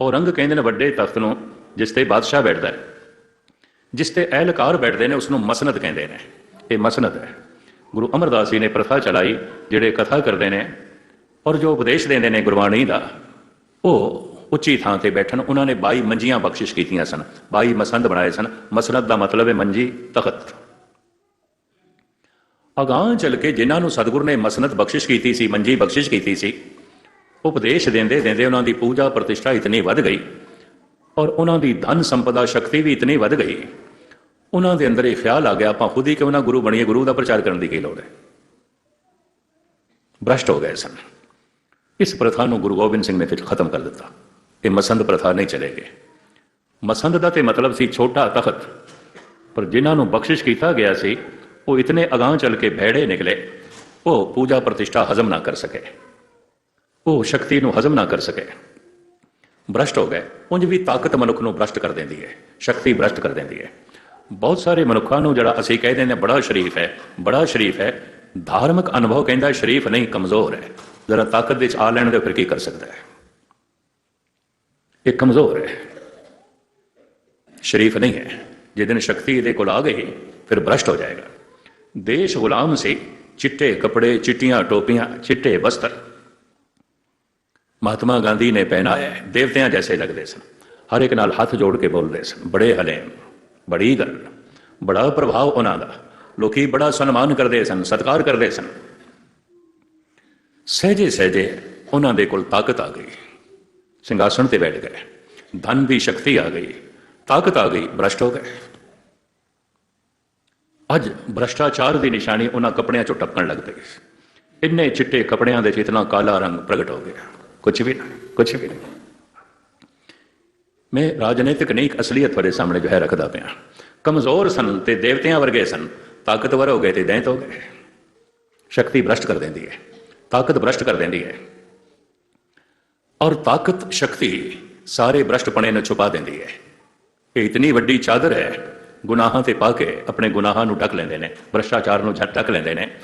ਉਹ ਰੰਗ ਕਹਿੰਦੇ ਨੇ ਵੱਡੇ ਤਖਤ ਨੂੰ, ਜਿਸ ਤੇ ਬਾਦਸ਼ਾਹ ਬੈਠਦਾ ਹੈ। ਜਿਸ ਤੇ ਅਹਿਲਕਾਰ ਬੈਠਦੇ ਨੇ ਉਸ ਨੂੰ ਮਸਨਦ ਕਹਿੰਦੇ ਨੇ। ਇਹ ਮਸਨਦ ਹੈ। ਗੁਰੂ ਅਮਰਦਾਸ ਜੀ ਨੇ ਪ੍ਰਥਾ ਚਲਾਈ, ਜਿਹੜੇ ਕਥਾ ਕਰਦੇ ਨੇ ਔਰ ਜੋ ਉਪਦੇਸ਼ ਦਿੰਦੇ ਨੇ ਗੁਰਬਾਣੀ ਦਾ, ਉਹ ਉੱਚੀ ਥਾਂ ਤੇ ਬੈਠਣ। ਉਹਨਾਂ ਨੇ 22 ਮੰਜੀਆਂ ਬਖਸ਼ਿਸ਼ ਕੀਤੀਆਂ ਸਨ। 22 ਮਸੰਦ ਬਣਾਏ ਸਨ। ਮਸਨਦ ਦਾ ਮਤਲਬ ਹੈ ਮੰਜੀ, ਤਖਤ। ਅਗਾਂਹ ਚੱਲ ਕੇ ਜਿਨ੍ਹਾਂ ਨੂੰ ਸਤਿਗੁਰ ਨੇ ਮਸਨਦ ਬਖਸ਼ਿਸ਼ ਕੀਤੀ ਸੀ, ਮੰਜੀ ਬਖਸ਼ਿਸ਼ ਕੀਤੀ ਸੀ ਉਪਦੇਸ਼ ਦਿੰਦੇ ਦਿੰਦੇ ਉਹਨਾਂ ਦੀ ਪੂਜਾ ਪ੍ਰਤਿਸ਼ਠਾ ਇਤਨੀ ਵੱਧ ਗਈ ਔਰ ਉਹਨਾਂ ਦੀ ਧਨ ਸੰਪਦਾ ਸ਼ਕਤੀ ਵੀ ਇਤਨੀ ਵੱਧ ਗਈ। ਉਹਨਾਂ ਦੇ ਅੰਦਰ ਇਹ ਖਿਆਲ ਆ ਗਿਆ, ਆਪਾਂ ਖੁਦ ਹੀ ਕਿਉਂ ਨਾ ਗੁਰੂ ਬਣੀਏ, ਗੁਰੂ ਦਾ ਪ੍ਰਚਾਰ ਕਰਨ ਦੀ ਕੀ ਲੋੜ ਹੈ? ਭ੍ਰਸ਼ਟ ਹੋ ਗਏ ਸਨ। ਇਸ ਪ੍ਰਥਾ ਨੂੰ ਗੁਰੂ ਗੋਬਿੰਦ ਸਿੰਘ ਨੇ ਫਿਰ ਖਤਮ ਕਰ ਦਿੱਤਾ। ਇਹ ਮਸੰਦ ਪ੍ਰਥਾ ਨਹੀਂ ਚਲੇਗੀ ਮਸੰਦ ਦਾ ਤੇ ਮਤਲਬ ਸੀ ਛੋਟਾ ਤਖਤ, ਪਰ ਜਿਨ੍ਹਾਂ ਨੂੰ ਬਖਸ਼ਿਸ਼ ਕੀਤਾ ਗਿਆ ਸੀ, ਉਹ ਇਤਨੇ ਅਗਾਂਹ ਚੱਲ ਕੇ ਭੈੜੇ ਨਿਕਲੇ, ਉਹ ਪੂਜਾ ਪ੍ਰਤਿਸ਼ਠਾ ਹਜ਼ਮ ਨਾ ਕਰ ਸਕੇ। ਉਹ ਸ਼ਕਤੀ ਨੂੰ ਹਜ਼ਮ ਨਾ ਕਰ ਸਕੇ। ਭ੍ਰਸ਼ਟ ਹੋ ਗਏ। ਉਂਝ ਵੀ ਤਾਕਤ ਮਨੁੱਖ ਨੂੰ ਭ੍ਰਸ਼ਟ ਕਰ ਦਿੰਦੀ ਹੈ ਸ਼ਕਤੀ ਭ੍ਰਸ਼ਟ ਕਰ ਦਿੰਦੀ ਹੈ ਬਹੁਤ ਸਾਰੇ ਮਨੁੱਖਾਂ ਨੂੰ ਜਿਹੜਾ ਅਸੀਂ ਕਹਿੰਦੇ ਨੇ ਬੜਾ ਸ਼ਰੀਫ ਹੈ, ਬੜਾ ਸ਼ਰੀਫ ਹੈ, ਧਾਰਮਿਕ ਅਨੁਭਵ ਕਹਿੰਦਾ ਸ਼ਰੀਫ ਨਹੀਂ, ਕਮਜ਼ੋਰ ਹੈ। ਜ਼ਰਾ ਤਾਕਤ ਦੇ ਵਿੱਚ ਆ ਲੈਣ ਦੇ ਫਿਰ ਕੀ ਕਰ ਸਕਦਾ ਹੈ? ਇਹ ਕਮਜ਼ੋਰ ਹੈ। ਸ਼ਰੀਫ ਨਹੀਂ ਹੈ। ਜਿਸ ਦਿਨ ਸ਼ਕਤੀ ਇਹਦੇ ਕੋਲ ਆ ਗਈ, ਫਿਰ ਭ੍ਰਸ਼ਟ ਹੋ ਜਾਏਗਾ। ਦੇਸ਼ ਗੁਲਾਮ ਸੀ। ਚਿੱਟੇ ਕੱਪੜੇ, ਚਿੱਟੀਆਂ ਟੋਪੀਆਂ, ਚਿੱਟੇ ਵਸਤਰ। ਮਹਾਤਮਾ ਗਾਂਧੀ ਨੇ ਪਹਿਨਾਇਆ ਦੇਵਤਿਆਂ ਜੈਸੇ ਲੱਗਦੇ ਸਨ। ਹਰ ਇੱਕ ਨਾਲ ਹੱਥ ਜੋੜ ਕੇ ਬੋਲਦੇ ਸਨ। ਬੜੇ ਹਲੇਮ, ਬੜੀ ਗੱਲ, ਬੜਾ ਪ੍ਰਭਾਵ ਉਹਨਾਂ ਦਾ। ਲੋਕੀ ਬੜਾ ਸਨਮਾਨ ਕਰਦੇ ਸਨ, ਸਤਿਕਾਰ ਕਰਦੇ ਸਨ। ਸਹਜੇ ਸਹਜੇ ਉਹਨਾਂ ਦੇ ਕੋਲ ਤਾਕਤ ਆ ਗਈ। ਸਿੰਘਾਸਣ ਤੇ ਬੈਠ ਗਏ। ਧਨ ਦੀ ਸ਼ਕਤੀ ਆ ਗਈ। ਤਾਕਤ ਆ ਗਈ। ਭ੍ਰਸ਼ਟ ਹੋ ਗਏ। ਅੱਜ ਭ੍ਰਸ਼ਟਾਚਾਰ ਦੀ ਨਿਸ਼ਾਨੀ ਉਹਨਾਂ ਕੱਪੜਿਆਂ ਚੋਂ ਟਪਕਣ ਲੱਗ ਪਈ। ਇੰਨੇ ਚਿੱਟੇ ਕੱਪੜਿਆਂ ਦੇ ਚ ਇਤਨਾ ਕਾਲਾ ਰੰਗ ਪ੍ਰਗਟ ਹੋ ਗਿਆ। ਕੁਝ ਵੀ ਨਹੀਂ ਕੁਝ ਵੀ ਨਹੀਂ। ਮੈਂ ਰਾਜਨੀਤਿਕ ਨਹੀਂ ਅਸਲੀਅਤ ਤੁਹਾਡੇ ਸਾਹਮਣੇ ਜੋ ਹੈ ਰੱਖਦਾ ਪਿਆ। ਕਮਜ਼ੋਰ ਸਨ ਤੇ ਦੇਵਤਿਆਂ ਵਰਗੇ ਸਨ। ਤਾਕਤਵਰ ਹੋ ਗਏ ਤੇ ਦੈਂਤ ਹੋ ਗਏ। ਸ਼ਕਤੀ ਭ੍ਰਸ਼ਟ ਕਰ ਦਿੰਦੀ ਹੈ। ਤਾਕਤ ਭ੍ਰਸ਼ਟ ਕਰ ਦਿੰਦੀ ਹੈ। ਔਰ ਤਾਕਤ ਸ਼ਕਤੀ ਸਾਰੇ ਭ੍ਰਸ਼ਟਪਣੇ ਨੂੰ ਛੁਪਾ ਦਿੰਦੀ ਹੈ। ਇਹ ਇਤਨੀ ਵੱਡੀ ਚਾਦਰ ਹੈ, ਗੁਨਾਹਾਂ ਤੇ ਪਾ ਕੇ ਆਪਣੇ ਗੁਨਾਹਾਂ ਨੂੰ ਢੱਕ ਲੈਂਦੇ ਨੇ, ਭ੍ਰਸ਼ਟਾਚਾਰ ਨੂੰ ਢੱਕ ਲੈਂਦੇ ਨੇ।